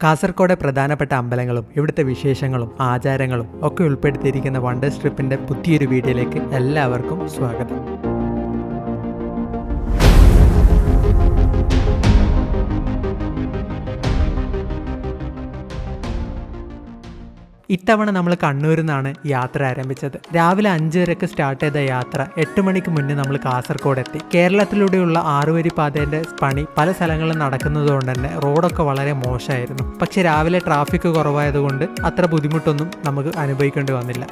കാസർഗോഡ് പ്രധാനപ്പെട്ട അമ്പലങ്ങളും ഇവിടുത്തെ വിശേഷങ്ങളും ആചാരങ്ങളും ഒക്കെ ഉൾപ്പെടുത്തിയിരിക്കുന്ന വണ്ടേഴ്സ് സ്ട്രിപ്പിന്റെ പുതിയൊരു വീഡിയോയിലേക്ക് എല്ലാവർക്കും സ്വാഗതം. ഇത്തവണ നമ്മൾ കണ്ണൂരിൽ നിന്നാണ് യാത്ര ആരംഭിച്ചത്. രാവിലെ അഞ്ചരക്ക് സ്റ്റാർട്ട് ചെയ്ത യാത്ര എട്ട് മണിക്ക് മുന്നേ നമ്മൾ കാസർഗോഡ് എത്തി. കേരളത്തിലൂടെയുള്ള ആറുവരി പാതേന്റെ പണി പല സ്ഥലങ്ങളിലും നടക്കുന്നതുകൊണ്ട് തന്നെ റോഡൊക്കെ വളരെ മോശമായിരുന്നു. പക്ഷെ രാവിലെ ട്രാഫിക് കുറവായതുകൊണ്ട് അത്ര ബുദ്ധിമുട്ടൊന്നും നമുക്ക് അനുഭവിക്കേണ്ടി വന്നില്ല.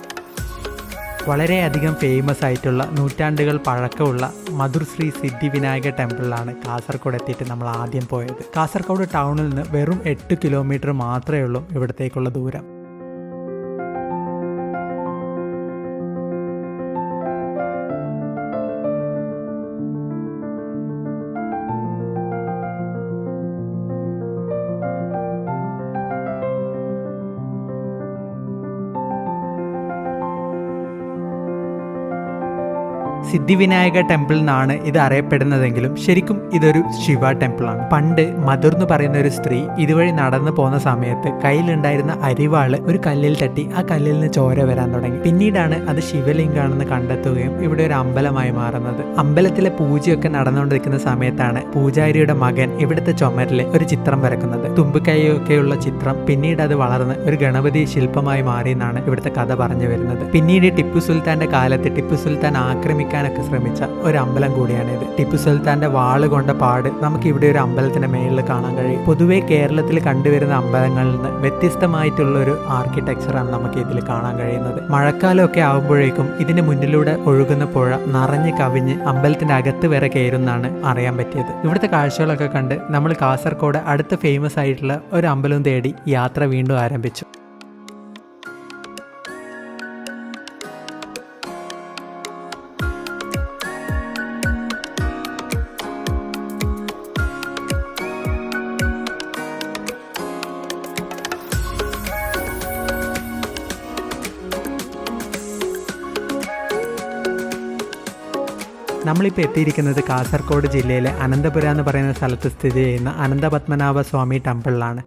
വളരെയധികം ഫേമസ് ആയിട്ടുള്ള നൂറ്റാണ്ടുകൾ പഴക്കമുള്ള മധുർശ്രീ സിദ്ധിവിനായക ടെമ്പിളിലാണ് കാസർഗോഡ് എത്തിയിട്ട് നമ്മൾ ആദ്യം പോയത്. കാസർഗോഡ് ടൗണിൽ നിന്ന് വെറും എട്ട് കിലോമീറ്റർ മാത്രമേ ഉള്ളൂ ഇവിടത്തേക്കുള്ള ദൂരം. സിദ്ധിവിനായക ടെമ്പിൾ എന്നാണ് ഇത് അറിയപ്പെടുന്നതെങ്കിലും ശരിക്കും ഇതൊരു ശിവ ടെമ്പിളാണ്. പണ്ട് മധുർ എന്ന് പറയുന്ന ഒരു സ്ത്രീ ഇതുവഴി നടന്നു പോകുന്ന സമയത്ത് കയ്യിലുണ്ടായിരുന്ന അരിവാൾ ഒരു കല്ലിൽ തട്ടി ആ കല്ലിൽ നിന്ന് ചോര വരാൻ തുടങ്ങി. പിന്നീടാണ് അത് ശിവലിംഗാണെന്ന് കണ്ടെത്തുകയും ഇവിടെ ഒരു അമ്പലമായി മാറുന്നത്. അമ്പലത്തിലെ പൂജയൊക്കെ നടന്നുകൊണ്ടിരിക്കുന്ന സമയത്താണ് പൂജാരിയുടെ മകൻ ഇവിടുത്തെ ചുമരിൽ ഒരു ചിത്രം വരക്കുന്നത്. തുമ്പിക്കൈയൊക്കെയുള്ള ചിത്രം പിന്നീട് അത് വളർന്ന് ഒരു ഗണപതി ശില്പമായി മാറി എന്നാണ് ഇവിടുത്തെ കഥ പറഞ്ഞു വരുന്നത്. പിന്നീട് ടിപ്പു സുൽത്താന്റെ കാലത്ത് ടിപ്പു സുൽത്താൻ ആക്രമിക്കാനൊക്കെ ശ്രമിച്ച ഒരു അമ്പലം കൂടിയാണിത് ടിപ്പു സുൽത്താന്റെ വാൾ കൊണ്ട പാട് നമുക്ക് ഇവിടെ ഒരു അമ്പലത്തിന്റെ മേളിൽ കാണാൻ കഴിയും. പൊതുവേ കേരളത്തിൽ കണ്ടുവരുന്ന അമ്പലങ്ങളിൽ നിന്ന് വ്യത്യസ്തമായിട്ടുള്ള ഒരു ആർക്കിടെക്ചറാണ് നമുക്ക് ഇതിൽ കാണാൻ കഴിയുന്നത്. മഴക്കാലമൊക്കെ ആകുമ്പോഴേക്കും ഇതിന് മുന്നിലൂടെ ഒഴുകുന്ന പുഴ നിറഞ്ഞ് കവിഞ്ഞ് അമ്പലത്തിന്റെ അകത്ത് വരെ കയറുന്നാണ് അറിയാൻ പറ്റിയത്. ഇവിടുത്തെ കാഴ്ചകളൊക്കെ കണ്ട് നമ്മൾ കാസർഗോഡ് അടുത്ത ഫേമസ് ആയിട്ടുള്ള ഒരു അമ്പലം തേടി യാത്ര വീണ്ടും ആരംഭിച്ചു. നമ്മളിപ്പോൾ എത്തിയിരിക്കുന്നത് കാസർഗോഡ് ജില്ലയിലെ അനന്തപുര എന്ന് പറയുന്ന സ്ഥലത്ത് സ്ഥിതി ചെയ്യുന്ന അനന്തപത്മനാഭ സ്വാമി ടെമ്പിളിലാണ്.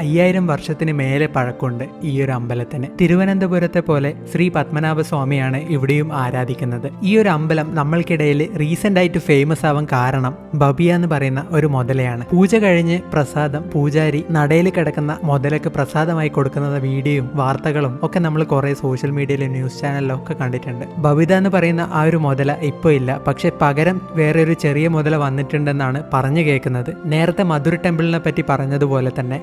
അയ്യായിരം വർഷത്തിന് മേലെ പഴക്കമുണ്ട് ഈ ഒരു അമ്പലത്തിന്. തിരുവനന്തപുരത്തെ പോലെ ശ്രീ പത്മനാഭ സ്വാമിയാണ് ഇവിടെയും ആരാധിക്കുന്നത്. ഈ ഒരു അമ്പലം നമ്മൾക്കിടയിൽ റീസെന്റ് ആയിട്ട് ഫേമസ് ആവാൻ കാരണം ബബിയ എന്ന് പറയുന്ന ഒരു മുതലയാണ്. പൂജ കഴിഞ്ഞ് പ്രസാദം പൂജാരി നടയിൽ കിടക്കുന്ന മുതലക്ക് പ്രസാദമായി കൊടുക്കുന്ന വീഡിയോയും വാർത്തകളും ഒക്കെ നമ്മൾ കുറെ സോഷ്യൽ മീഡിയയിലും ന്യൂസ് ചാനലിലും ഒക്കെ കണ്ടിട്ടുണ്ട്. ബബിത എന്ന് പറയുന്ന ആ ഒരു മുതല ഇപ്പോൾ ഇല്ല. പക്ഷെ പകരം വേറെ ഒരു ചെറിയ മുതല വന്നിട്ടുണ്ടെന്നാണ് പറഞ്ഞു കേൾക്കുന്നത്. നേരത്തെ മധുര ടെമ്പിളിനെ പറ്റി പറഞ്ഞതുപോലെ തന്നെ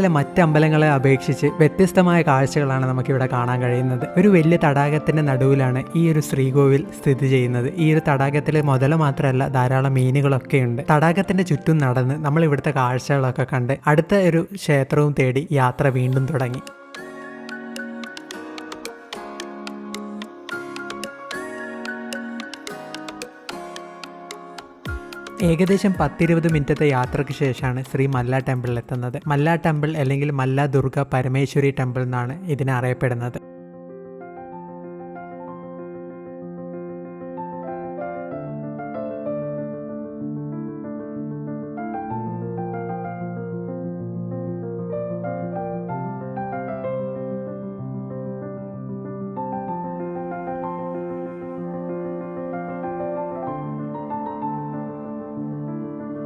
കേരളത്തിലെ മറ്റ് അമ്പലങ്ങളെ അപേക്ഷിച്ച് വ്യത്യസ്തമായ കാഴ്ചകളാണ് നമുക്കിവിടെ കാണാൻ കഴിയുന്നത്. ഒരു വലിയ തടാകത്തിന്റെ നടുവിലാണ് ഈ ഒരു ശ്രീകോവിൽ സ്ഥിതി ചെയ്യുന്നത്. ഈ ഒരു തടാകത്തിൽ മുതല മാത്രമല്ല ധാരാളം മീനുകളൊക്കെ ഉണ്ട്. തടാകത്തിന്റെ ചുറ്റും നടന്ന് നമ്മൾ ഇവിടുത്തെ കാഴ്ചകളൊക്കെ കണ്ട് അടുത്ത ഒരു ക്ഷേത്രവും തേടി യാത്ര വീണ്ടും തുടങ്ങി. ഏകദേശം പത്തിരുപത് മിനിറ്റത്തെ യാത്രയ്ക്ക് ശേഷമാണ് ശ്രീ മല്ല ടെമ്പിളിൽ എത്തുന്നത്. മല്ല ടെമ്പിൾ അല്ലെങ്കിൽ മല്ല ദുർഗ പരമേശ്വരി ടെമ്പിൾ എന്നാണ് ഇതിനെ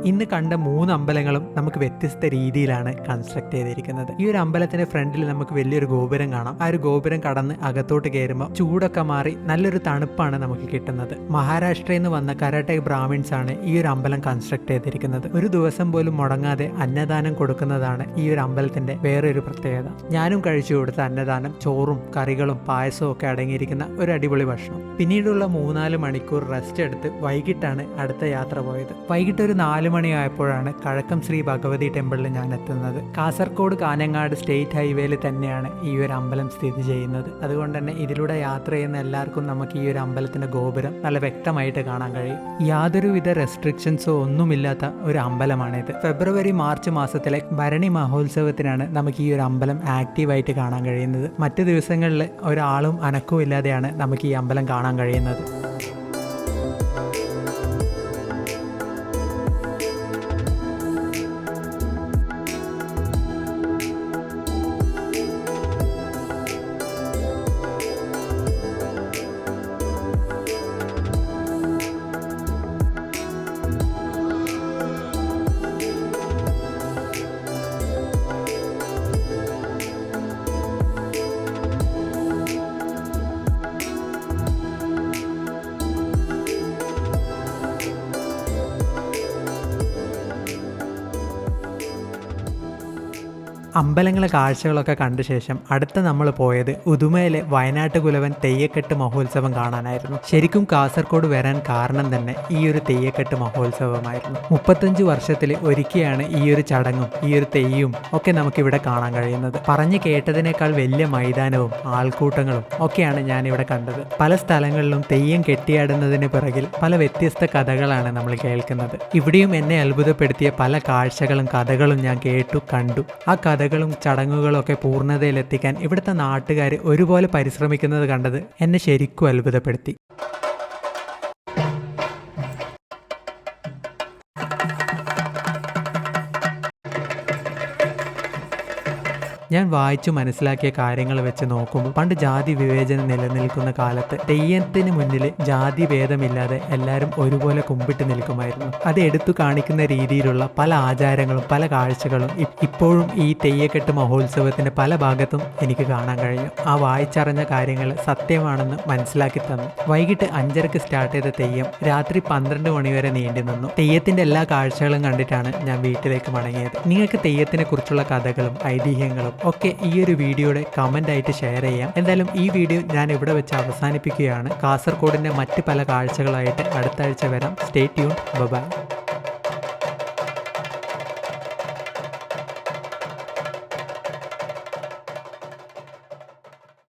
ഇന്ന് കണ്ട മൂന്ന് അമ്പലങ്ങളും നമുക്ക് വ്യത്യസ്ത രീതിയിലാണ് കൺസ്ട്രക്ട് ചെയ്തിരിക്കുന്നത്. ഈ ഒരു അമ്പലത്തിന്റെ ഫ്രണ്ടിൽ നമുക്ക് വലിയൊരു ഗോപുരം കാണാം. ആ ഒരു ഗോപുരം കടന്ന് അകത്തോട്ട് കയറുമ്പോൾ ചൂടൊക്കെ മാറി നല്ലൊരു തണുപ്പാണ് നമുക്ക് കിട്ടുന്നത്. മഹാരാഷ്ട്രയിൽ നിന്ന് വന്ന കരാട്ടെ ബ്രാഹ്മിൻസ് ആണ് ഈ ഒരു അമ്പലം കൺസ്ട്രക്ട് ചെയ്തിരിക്കുന്നത്. ഒരു ദിവസം പോലും മുടങ്ങാതെ അന്നദാനം കൊടുക്കുന്നതാണ് ഈ ഒരു അമ്പലത്തിന്റെ വേറൊരു പ്രത്യേകത. ഞാനും കഴിച്ചു കൊടുത്ത അന്നദാനം ചോറും കറികളും പായസവും ഒക്കെ അടങ്ങിയിരിക്കുന്ന ഒരു അടിപൊളി ഭക്ഷണം. പിന്നീടുള്ള മൂന്നാൽ മണിക്കൂർ റെസ്റ്റ് എടുത്ത് വൈകിട്ടാണ് അടുത്ത യാത്ര പോയത്. വൈകിട്ട് ഒരു നാല് മണിയായപ്പോഴാണ് കഴക്കം ശ്രീ ഭഗവതി ടെമ്പിളിൽ ഞാൻ എത്തുന്നത് കാസർഗോഡ് കാനങ്ങാട് സ്റ്റേറ്റ് ഹൈവേയിൽ തന്നെയാണ് ഈ ഒരു അമ്പലം സ്ഥിതി ചെയ്യുന്നത്. അതുകൊണ്ട് തന്നെ ഇതിലൂടെ യാത്ര ചെയ്യുന്ന എല്ലാവർക്കും നമുക്ക് ഈ ഒരു അമ്പലത്തിന്റെ ഗോപുരം നല്ല വ്യക്തമായിട്ട് കാണാൻ കഴിയും. യാതൊരുവിധ റെസ്ട്രിക്ഷൻസോ ഒന്നുമില്ലാത്ത ഒരു അമ്പലമാണിത്. ഫെബ്രുവരി മാർച്ച് മാസത്തിലെ ഭരണി മഹോത്സവത്തിനാണ് നമുക്ക് ഈ ഒരു അമ്പലം ആക്റ്റീവായിട്ട് കാണാൻ കഴിയുന്നത്. മറ്റ് ദിവസങ്ങളിൽ ഒരാളും അനക്കവും ഇല്ലാതെയാണ് നമുക്ക് ഈ അമ്പലം കാണാൻ കഴിയുന്നത്. അമ്പലങ്ങളെ കാഴ്ചകളൊക്കെ കണ്ട ശേഷം അടുത്ത നമ്മൾ പോയത് ഉദുമയിലെ വയനാട്ട് കുലവൻ തെയ്യക്കെട്ട് മഹോത്സവം കാണാനായിരുന്നു. ശരിക്കും കാസർഗോഡ് വരാൻ കാരണം തന്നെ ഈ ഒരു തെയ്യക്കെട്ട് മഹോത്സവമായിരുന്നു. മുപ്പത്തഞ്ച് വർഷത്തിൽ ഒരുക്കിയാണ് ഈ ഒരു ചടങ്ങും ഈ ഒരു തെയ്യും ഒക്കെ നമുക്കിവിടെ കാണാൻ കഴിയുന്നത്. പറഞ്ഞു കേട്ടതിനേക്കാൾ വലിയ മൈതാനവും ആൾക്കൂട്ടങ്ങളും ഒക്കെയാണ് ഞാൻ ഇവിടെ കണ്ടത്. പല സ്ഥലങ്ങളിലും തെയ്യം കെട്ടിയാടുന്നതിന് പിറകിൽ പല വ്യത്യസ്ത കഥകളാണ് നമ്മൾ കേൾക്കുന്നത്. ഇവിടെയും എന്നെ അത്ഭുതപ്പെടുത്തിയ പല കാഴ്ചകളും കഥകളും ഞാൻ കേട്ടു കണ്ടു. ആ കഥകളും ചടങ്ങുകളും ഒക്കെ പൂർണതയിലെത്തിക്കാൻ ഇവിടുത്തെ നാട്ടുകാർ ഒരുപോലെ പരിശ്രമിക്കുന്നത് കണ്ടത് എന്നെ ശരിക്കും അത്ഭുതപ്പെടുത്തി. ഞാൻ വായിച്ചു മനസ്സിലാക്കിയ കാര്യങ്ങൾ വെച്ച് നോക്കുമ്പോൾ പണ്ട് ജാതി വിവേചനം നിലനിൽക്കുന്ന കാലത്ത് തെയ്യത്തിന് മുന്നിൽ ജാതി ഭേദമില്ലാതെ എല്ലാവരും ഒരുപോലെ കുമ്പിട്ട് നിൽക്കുമായിരുന്നു. അത് എടുത്തു കാണിക്കുന്ന രീതിയിലുള്ള പല ആചാരങ്ങളും പല കാഴ്ചകളും ഇപ്പോഴും ഈ തെയ്യക്കെട്ട് മഹോത്സവത്തിന്റെ പല ഭാഗത്തും എനിക്ക് കാണാൻ കഴിഞ്ഞു. ആ വായിച്ചറിഞ്ഞ കാര്യങ്ങൾ സത്യമാണെന്ന് മനസ്സിലാക്കി തന്നു. വൈകിട്ട് അഞ്ചരക്ക് സ്റ്റാർട്ട് ചെയ്ത തെയ്യം രാത്രി പന്ത്രണ്ട് മണിവരെ നീണ്ടി നിന്നു. തെയ്യത്തിന്റെ എല്ലാ കാഴ്ചകളും കണ്ടിട്ടാണ് ഞാൻ വീട്ടിലേക്ക് മടങ്ങിയത്. നിങ്ങൾക്ക് തെയ്യത്തിനെ കുറിച്ചുള്ള കഥകളും ഐതിഹ്യങ്ങളും ഒക്കെ ഈ ഒരു വീഡിയോയുടെ കമന്റ് ആയിട്ട് ഷെയർ ചെയ്യാം. എന്തായാലും ഈ വീഡിയോ ഞാൻ ഇവിടെ വെച്ച് അവസാനിപ്പിക്കുകയാണ്. കാസർഗോഡിന്റെ മറ്റ് പല കാഴ്ചകളായിട്ട് അടുത്ത ആഴ്ച വരാം. Stay tune by